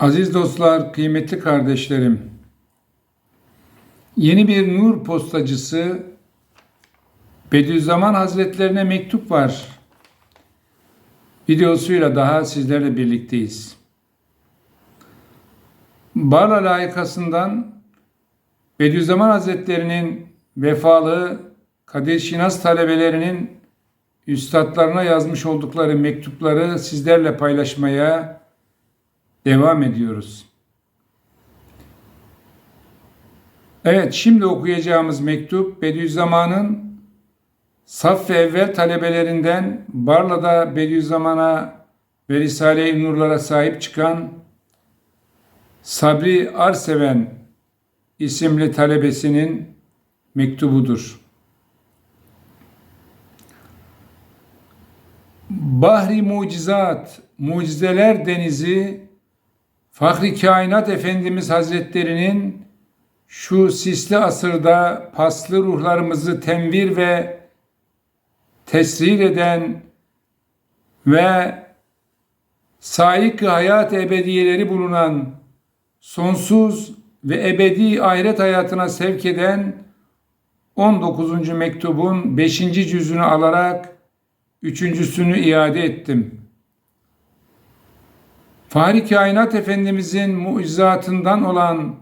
Aziz dostlar, kıymetli kardeşlerim. Yeni bir nur postacısı Bediüzzaman Hazretlerine mektup var. Videosuyla daha sizlerle birlikteyiz. Barla layıkasından Bediüzzaman Hazretlerinin vefalı Kadir Şinas talebelerinin üstadlarına yazmış oldukları mektupları sizlerle paylaşmaya devam ediyoruz. Evet, şimdi okuyacağımız mektup Bediüzzaman'ın Saf ve evvel talebelerinden Barla'da Bediüzzaman'a ve Risale-i Nurlara sahip çıkan Sabri Arseven isimli talebesinin mektubudur. Bahri mucizat, mucizeler denizi Fahri Kainat Efendimiz Hazretlerinin şu sisli asırda paslı ruhlarımızı tenvir ve tesrir eden ve saik hayat ebediyeleri bulunan sonsuz ve ebedi ahiret hayatına sevk eden 19. mektubun 5. cüzünü alarak üçüncüsünü iade ettim. Fahri Kainat Efendimizin mucizatından olan,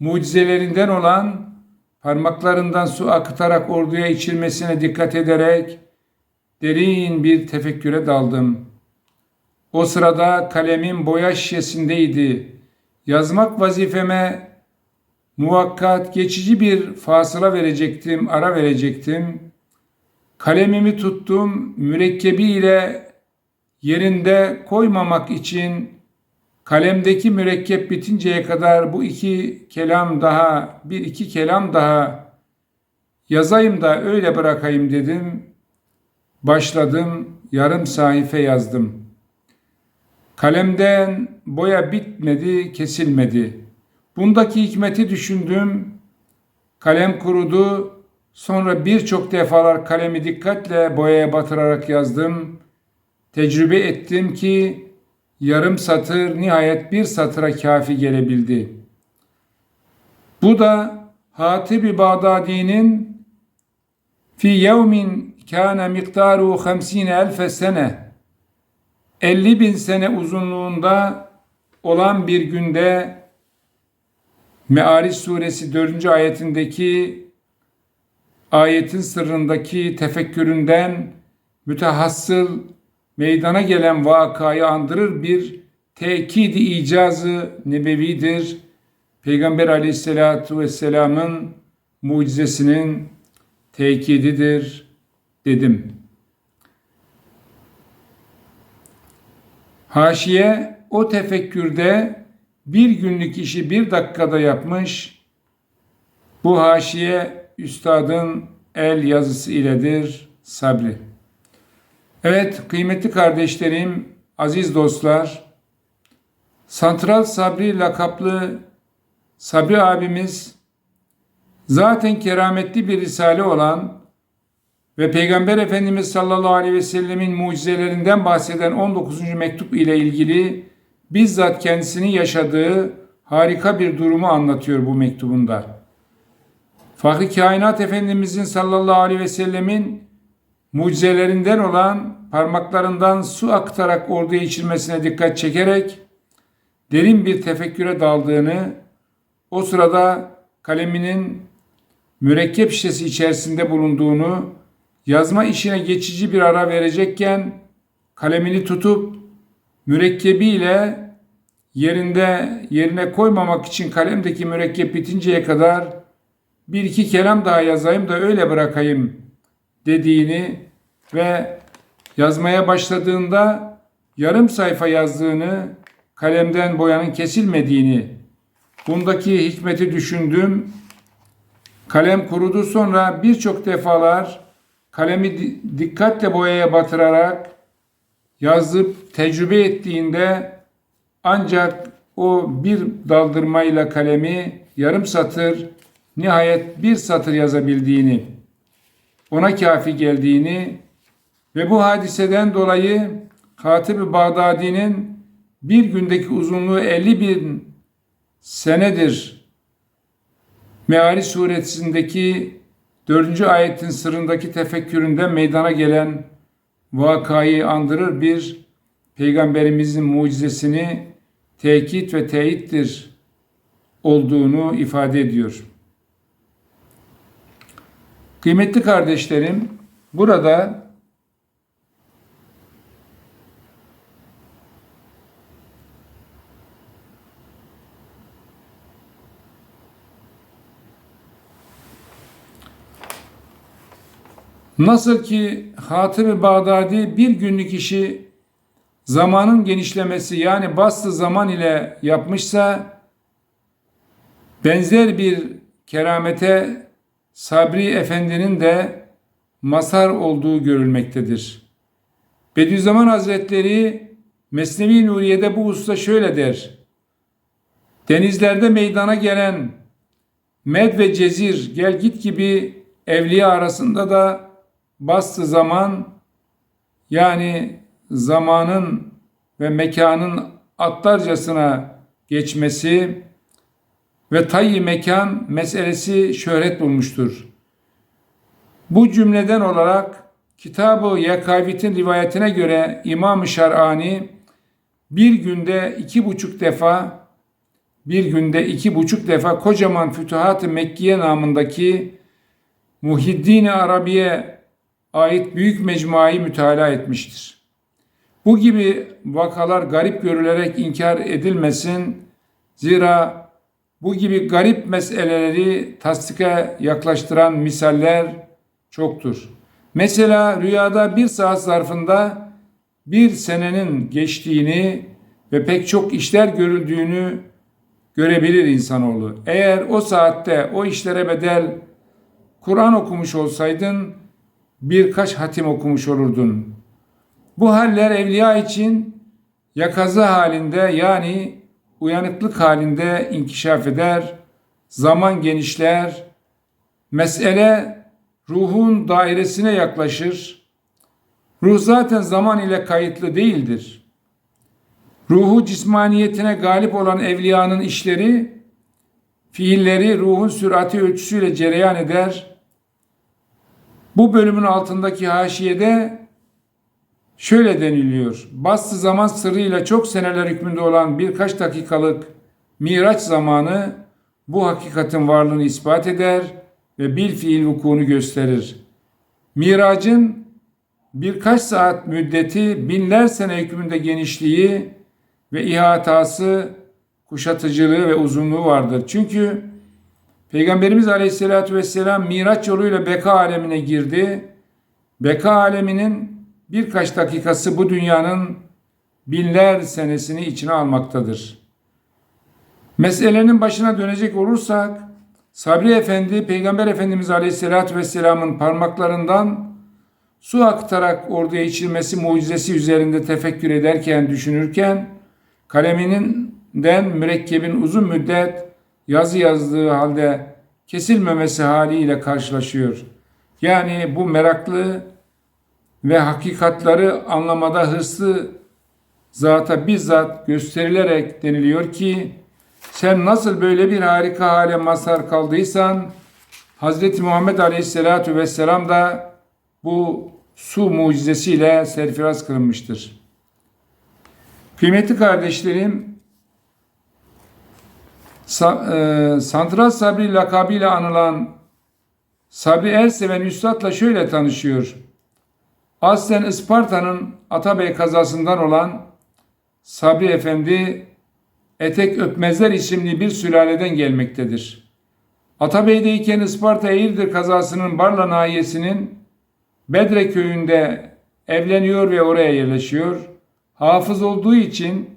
mucizelerinden olan parmaklarından su akıtarak orduya içilmesine dikkat ederek derin bir tefekküre daldım. O sırada kalemim boya şişesindeydi. Yazmak vazifeme muvakkat geçici bir fasıla verecektim, ara verecektim. Kalemimi tuttum, mürekkebi ile yerinde koymamak için kalemdeki mürekkep bitinceye kadar bu iki kelam daha, bir iki kelam daha yazayım da öyle bırakayım dedim. Başladım, yarım sayfa yazdım. Kalemden boya bitmedi, kesilmedi. Bundaki hikmeti düşündüm. Kalem kurudu. Sonra birçok defalar kalemi dikkatle boyaya batırarak yazdım. Tecrübe ettim ki yarım satır nihayet bir satıra kafi gelebildi. Bu da Hatib-i Bağdadi'nin fi yevmin kâne miktaru 50 elfe sene 50 bin sene uzunluğunda olan bir günde Me'ariç suresi 4. ayetindeki ayetin sırrındaki tefekküründen mütehassıl meydana gelen vakayı andırır bir tekidi icazı nebevidir. Peygamber aleyhissalatu vesselamın mucizesinin tekididir dedim. Haşiye o tefekkürde bir günlük işi bir dakikada yapmış. Bu haşiye üstadın el yazısı iledir sabri. Evet kıymetli kardeşlerim, aziz dostlar, Santral Sabri lakaplı Sabri abimiz zaten kerametli bir risale olan ve Peygamber Efendimiz sallallahu aleyhi ve sellemin mucizelerinden bahseden 19. mektup ile ilgili bizzat kendisini yaşadığı harika bir durumu anlatıyor bu mektubunda. Fahri Kainat Efendimizin sallallahu aleyhi ve sellemin mucizelerinden olan parmaklarından su aktarak orduya içilmesine dikkat çekerek derin bir tefekküre daldığını, o sırada kaleminin mürekkep şişesi içerisinde bulunduğunu, yazma işine geçici bir ara verecekken kalemini tutup mürekkebiyle yerinde yerine koymamak için kalemdeki mürekkep bitinceye kadar bir iki kelam daha yazayım da öyle bırakayım dediğini ve yazmaya başladığında yarım sayfa yazdığını, kalemden boyanın kesilmediğini, bundaki hikmeti düşündüm. Kalem kurudu sonra birçok defalar kalemi dikkatle boyaya batırarak yazıp tecrübe ettiğinde ancak o bir daldırmayla kalemi yarım satır nihayet bir satır yazabildiğini, ona kafi geldiğini ve bu hadiseden dolayı Hatib-i Bağdadi'nin bir gündeki uzunluğu 50 bin senedir Meali suresindeki 4. ayetin sırrındaki tefekküründe meydana gelen vakayı andırır bir peygamberimizin mucizesini tekit ve teyittir olduğunu ifade ediyor. Kıymetli kardeşlerim, burada Nasıl ki Hatır-ı Bağdadi bir günlük işi zamanın genişlemesi yani bastı zaman ile yapmışsa benzer bir keramete Sabri Efendi'nin de mazhar olduğu görülmektedir. Bediüzzaman Hazretleri Mesnevi Nuriye'de bu usta şöyle der. Denizlerde meydana gelen med ve cezir gel git gibi evliya arasında da bastı zaman yani zamanın ve mekanın atlarcasına geçmesi ve tayyi mekan meselesi şöhret bulmuştur. Bu cümleden olarak Kitab-ı Yakavit'in rivayetine göre İmam-ı Şer'ani bir günde iki buçuk defa bir günde iki buçuk defa kocaman Fütuhat-ı Mekkiye namındaki Muhiddin-i Arabiye ait büyük mecmuayı mütalaa etmiştir. Bu gibi vakalar garip görülerek inkar edilmesin. Zira bu gibi garip meseleleri tasdike yaklaştıran misaller çoktur. Mesela rüyada bir saat zarfında bir senenin geçtiğini ve pek çok işler görüldüğünü görebilir insanoğlu. Eğer o saatte o işlere bedel Kur'an okumuş olsaydın birkaç hatim okumuş olurdun. Bu haller evliya için yakazı halinde yani uyanıklık halinde inkişaf eder, zaman genişler, mesele ruhun dairesine yaklaşır. Ruh zaten zaman ile kayıtlı değildir. Ruhu cismaniyetine galip olan evliyanın işleri, fiilleri ruhun sürati ölçüsüyle cereyan eder. Bu bölümün altındaki haşiyede şöyle deniliyor. Bastı zaman sırrıyla çok seneler hükmünde olan birkaç dakikalık miraç zamanı bu hakikatin varlığını ispat eder ve bil fiil vukuunu gösterir. Miracın birkaç saat müddeti binler sene hükmünde genişliği ve ihatası, kuşatıcılığı ve uzunluğu vardır. Çünkü Peygamberimiz Aleyhisselatü Vesselam Miraç yoluyla beka alemine girdi. Beka aleminin birkaç dakikası bu dünyanın binler senesini içine almaktadır. Meselenin başına dönecek olursak, Sabri Efendi, Peygamber Efendimiz Aleyhisselatü Vesselam'ın parmaklarından su aktarak orduya içilmesi mucizesi üzerinde tefekkür ederken, düşünürken, kaleminden mürekkebin uzun müddet yazı yazdığı halde kesilmemesi haliyle karşılaşıyor. Yani bu meraklı ve hakikatları anlamada hırslı zata bizzat gösterilerek deniliyor ki sen nasıl böyle bir harika hale mazhar kaldıysan Hz. Muhammed Aleyhisselatü Vesselam da bu su mucizesiyle serfiraz kılınmıştır. Kıymetli kardeşlerim, Sa e, Santral Sabri lakabıyla anılan Sabri Erseven Üstad'la şöyle tanışıyor. Aslen Isparta'nın Atabey kazasından olan Sabri Efendi Etek Öpmezler isimli bir sülaleden gelmektedir. Atabey'deyken Isparta Eğirdir kazasının Barla nahiyesinin Bedre köyünde evleniyor ve oraya yerleşiyor. Hafız olduğu için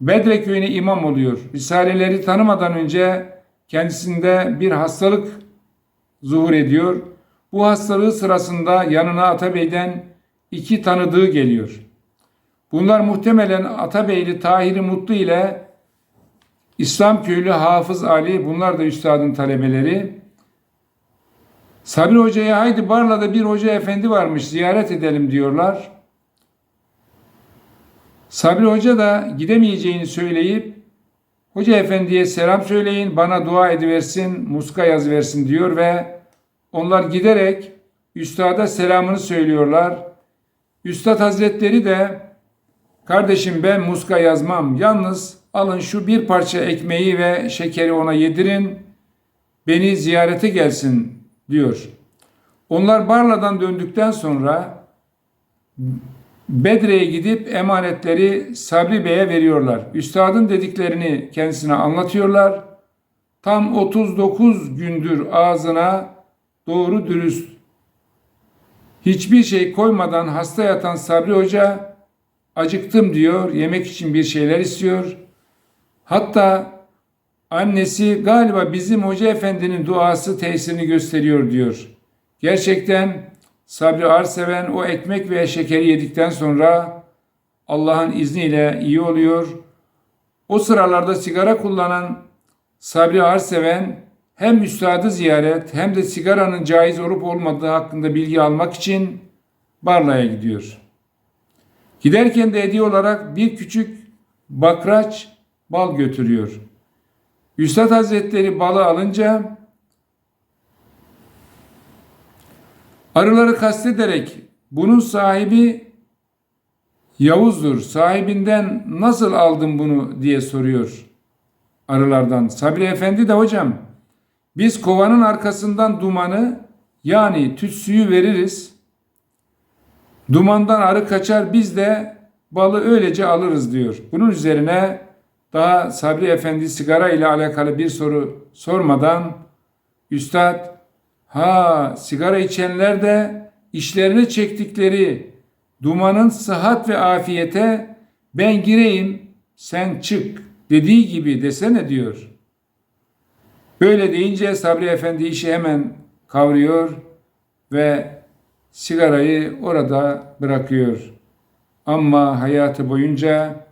Bedre köyüne imam oluyor. Risaleleri tanımadan önce kendisinde bir hastalık zuhur ediyor. Bu hastalığı sırasında yanına Atabey'den iki tanıdığı geliyor. Bunlar muhtemelen Atabeyli Tahir Mutlu ile İslam köylü Hafız Ali, bunlar da üstadın talebeleri. Sabri Hoca'ya haydi Barla'da bir hoca efendi varmış ziyaret edelim diyorlar. Sabri Hoca da gidemeyeceğini söyleyip Hoca efendiye selam söyleyin, bana dua ediversin, muska yazıversin diyor ve onlar giderek üstada selamını söylüyorlar. Üstad Hazretleri de kardeşim ben muska yazmam, yalnız alın şu bir parça ekmeği ve şekeri ona yedirin, beni ziyarete gelsin diyor. Onlar Barla'dan döndükten sonra Bedre'ye gidip emanetleri Sabri Bey'e veriyorlar. Üstadın dediklerini kendisine anlatıyorlar. Tam 39 gündür ağzına doğru dürüst hiçbir şey koymadan hasta yatan Sabri Hoca acıktım diyor. Yemek için bir şeyler istiyor. Hatta annesi galiba bizim Hoca Efendi'nin duası tesirini gösteriyor diyor. Gerçekten Sabri Arseven o ekmek ve şekeri yedikten sonra Allah'ın izniyle iyi oluyor. O sıralarda sigara kullanan Sabri Arseven hem üstadı ziyaret hem de sigaranın caiz olup olmadığı hakkında bilgi almak için Barla'ya gidiyor. Giderken de hediye olarak bir küçük bakraç bal götürüyor. Üstad Hazretleri balı alınca Arıları kastederek bunun sahibi Yavuz'dur. Sahibinden nasıl aldın bunu diye soruyor arılardan. Sabri Efendi de hocam biz kovanın arkasından dumanı yani tütsüyü veririz. Dumandan arı kaçar biz de balı öylece alırız diyor. Bunun üzerine daha Sabri Efendi sigara ile alakalı bir soru sormadan Üstad Ha sigara içenler de işlerine çektikleri dumanın sıhhat ve afiyete ben gireyim sen çık dediği gibi desene diyor. Böyle deyince Sabri Efendi işi hemen kavruyor ve sigarayı orada bırakıyor. Ama hayatı boyunca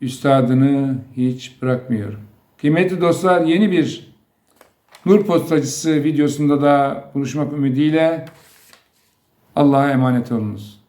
üstadını hiç bırakmıyor. Kıymetli dostlar yeni bir Nur Postacısı videosunda da buluşmak ümidiyle Allah'a emanet olunuz.